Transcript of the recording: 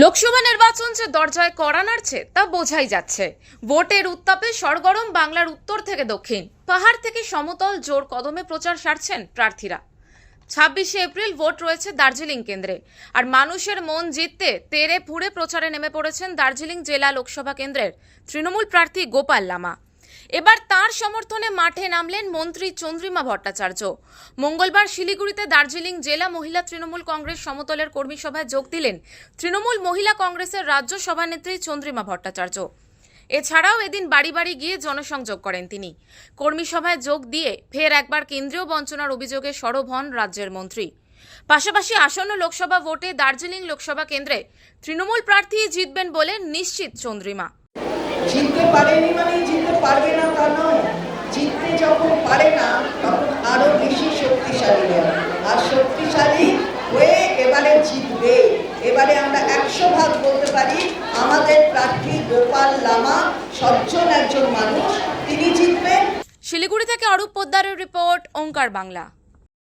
লোকসভা নির্বাচন যে দরজায় কড়া নাড়ছে, তা বোঝাই যাচ্ছে। ভোটের উত্তাপে সরগরম বাংলার উত্তর থেকে দক্ষিণ। পাহাড় থেকে সমতল জোর কদমে প্রচার সারছেন প্রার্থীরা। ছাব্বিশে এপ্রিল ভোট রয়েছে দার্জিলিং কেন্দ্রে। আর মানুষের মন জিততে তেরে ফুড়ে প্রচারে নেমে পড়েছেন দার্জিলিং জেলা লোকসভা কেন্দ্রের তৃণমূল প্রার্থী গোপাল লামা। এবার তার সমর্থনে মাঠে নামলেন মন্ত্রী চন্দ্রিমা ভট্টাচার্য। মঙ্গলবার শিলিগুড়িতে দার্জিলিং জেলা মহিলা তৃণমূল কংগ্রেস সমতলের কর্মী সভায় যোগ দিলেন তৃণমূল মহিলা কংগ্রেসের রাজ্য সভানেত্রী চন্দ্রিমা ভট্টাচার্য। এছাড়াও এদিন বাড়ি বাড়ি গিয়ে জনসংযোগ করেন তিনি। কর্মী সভায় যোগ দিয়ে ফের একবার কেন্দ্রীয় বঞ্চনার অভিযোগে সরব হন রাজ্যের মন্ত্রী। পাশাপাশি আসন্ন লোকসভা ভোটে দার্জিলিং লোকসভা কেন্দ্রে তৃণমূল প্রার্থী জিতবেন বলে নিশ্চিত চন্দ্রিমা। জিততে পারেনি মানে জিততে পারবে না তা নয়। জিততে যখন পারে না, তখন আরও বেশি শক্তিশালী হয় আর শক্তিশালী হয়ে এবারে জিতবে। এবারে আমরা একশো ভাগ বলতে পারি, আমাদের প্রার্থী গোপাল লামা সজ্জন একজন মানুষ, তিনি জিতবেন। শিলিগুড়ি থেকে অরূপ পোদ্দারের রিপোর্ট, ওঙ্কার বাংলা।